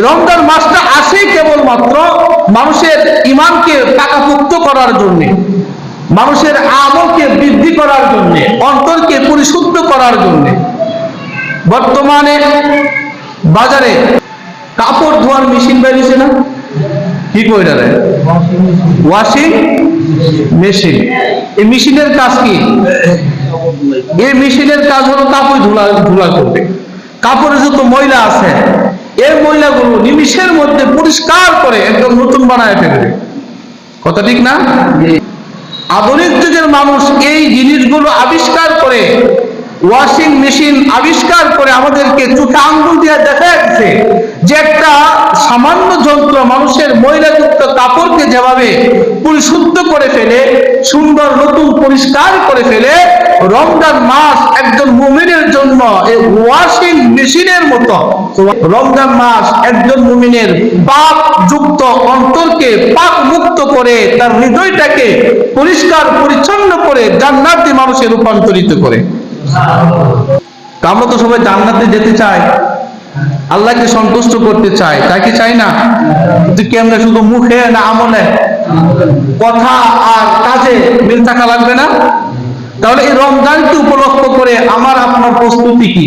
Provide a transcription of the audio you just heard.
রমজান মাসটা আসে কেবলমাত্র মানুষের ইমানকে পাকাপুক্ত করার জন্যে, মানুষের আমলকে বৃদ্ধি করার জন্যে, অন্তরকে পরিশুদ্ধ করার জন্যে। বর্তমানে বাজারে কাপড় ধোয়ার মেশিন বেরিয়েছে না? কি কইরা রে ওয়াশিং মেশিন। এই মেশিনের কাজ কি? এই মেশিনের কাজ হলো কাপড় ধুলা ধুলা করবে। কাপড়ে যত ময়লা আছে এই ময়লাগুলো নিমিষের মধ্যে পরিষ্কার করে একদম নতুন বানায় ফেলবে কথা ঠিক না? আধুনিক যুগের মানুষ এই জিনিসগুলো আবিষ্কার করে ওয়াশিং মেশিন আবিষ্কার করে আমাদেরকে চোখে আঙ্গুল দিয়ে দেখা যাচ্ছে যে একটা সামান্য যন্ত্র মানুষের ময়লাযুক্ত কাপড়কে যেভাবে পরিশুদ্ধ করে ফেলে, সুন্দর নতুন পরিষ্কার করে ফেলে, রমজান মাস একজন মুমিনের জন্য এই ওয়াশিং মেশিনের মতো। রমজান মাস একজন মুমিনের পাপ যুক্ত অন্তরকে পাপ মুক্ত করে, তার হৃদয়টাকে পরিষ্কার, পরিচ্ছন্ন করে জান্নাতি মানুষে রূপান্তরিত করে। আমরা তো সবাই জান্নাতে যেতে চাই। আল্লাহকে সন্তুষ্ট করতে চায় তাকে চাই না? যে কি আমরা শুধু মুখে না আমলে কথা আর কাজে মিল থাকা লাগবে না? তাহলে এই রমজানকে উপলক্ষ করে আমার আপনার প্রস্তুতি কি?